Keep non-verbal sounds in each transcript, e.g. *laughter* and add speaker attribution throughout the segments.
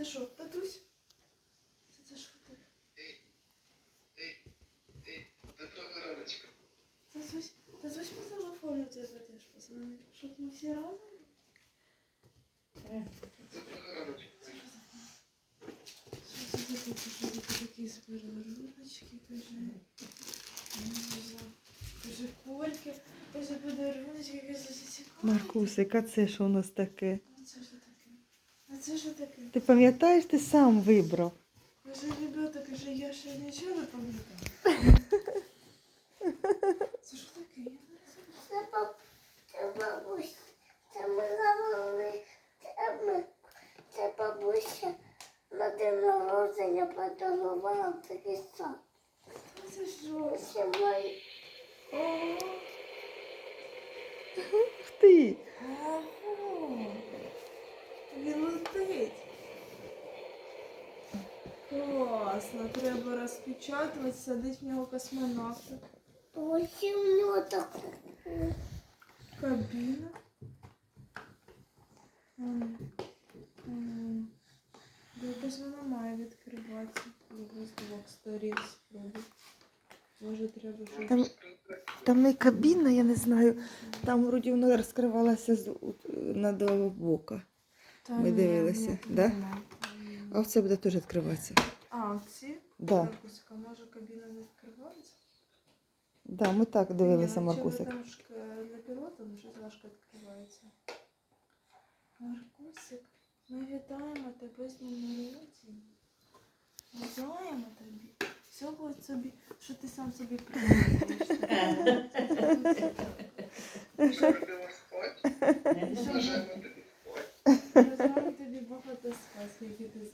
Speaker 1: Це що, татусь? Це, що ти?
Speaker 2: Доброго раночку.
Speaker 1: Татусь, татусь по телефону тебе теж позвонив. Щоб ми всі разом?
Speaker 2: Доброго раночку.
Speaker 1: Що це таке? Що це такі подаруночки, каже. Каже, кольки, каже, подаруночки, каже, цікаво.
Speaker 3: Маркусик, а це що у нас таке?
Speaker 1: А це що таке? А це що таке?
Speaker 3: Ти пам'ятаєш, ти сам вибрав.
Speaker 1: Каже, ребята, каже, я ще нічого не пам'ятаю. *laughs* Це що таке?
Speaker 4: Це баб- це бабуся. Це ми говорили. Це ми. Це бабуся на день народження подарувала такий сад.
Speaker 1: Це що?
Speaker 4: Це мої.
Speaker 3: Ух ти!
Speaker 1: Він летить. Класно, треба розпечатувати, садити в нього космонавта.
Speaker 4: Ось у нього так.
Speaker 1: Кабіна. М, м. Якось вона має відкриватися. З двох сторін спробуй. Може треба щось.
Speaker 3: Там, там не кабіна, я не знаю. Там вроді вона розкривалася з на два бока.
Speaker 1: Та
Speaker 3: ми
Speaker 1: ні,
Speaker 3: дивилися,
Speaker 1: ні,
Speaker 3: да? А оце буде теж відкриватися.
Speaker 1: А, оці?
Speaker 3: Да.
Speaker 1: Маркусика, може кабіна не відкривається?
Speaker 3: Да, ми так дивилися, Маркусик.
Speaker 1: Там ж для пілота щось важко відкривається. Маркусик, ми вітаємо тебе з народження. Бажаємо тобі. Всього собі, що ти сам собі придумаєш. *laughs*
Speaker 2: Бажаємо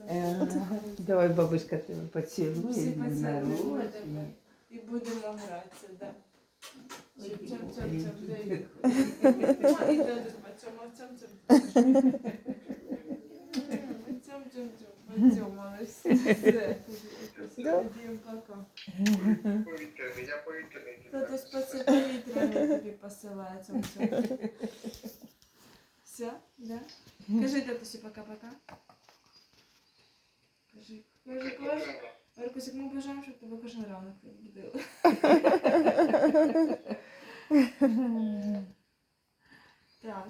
Speaker 2: *laughs*
Speaker 5: Давай бабушка тебе *laughs*
Speaker 1: Всі
Speaker 5: поцілує.
Speaker 1: поцілуємо тебе і будемо гратися, да. Цьом-цьом-цьом, дай. А, і де тут поцьома, цьом-цьом. Цьом-цьом-цьом, поцьомали всі. Все. Ходімо, пока.
Speaker 2: Повітряний, я повітряний.
Speaker 1: Та хтось по це повітряний тобі посилає цьом-цьом. Все, да? Кажи татусі пока-пока. Кажи, кажи, кажи. Маркусик, ми бажаємо, щоб тебе кожен ранок будили. *laughs* Так,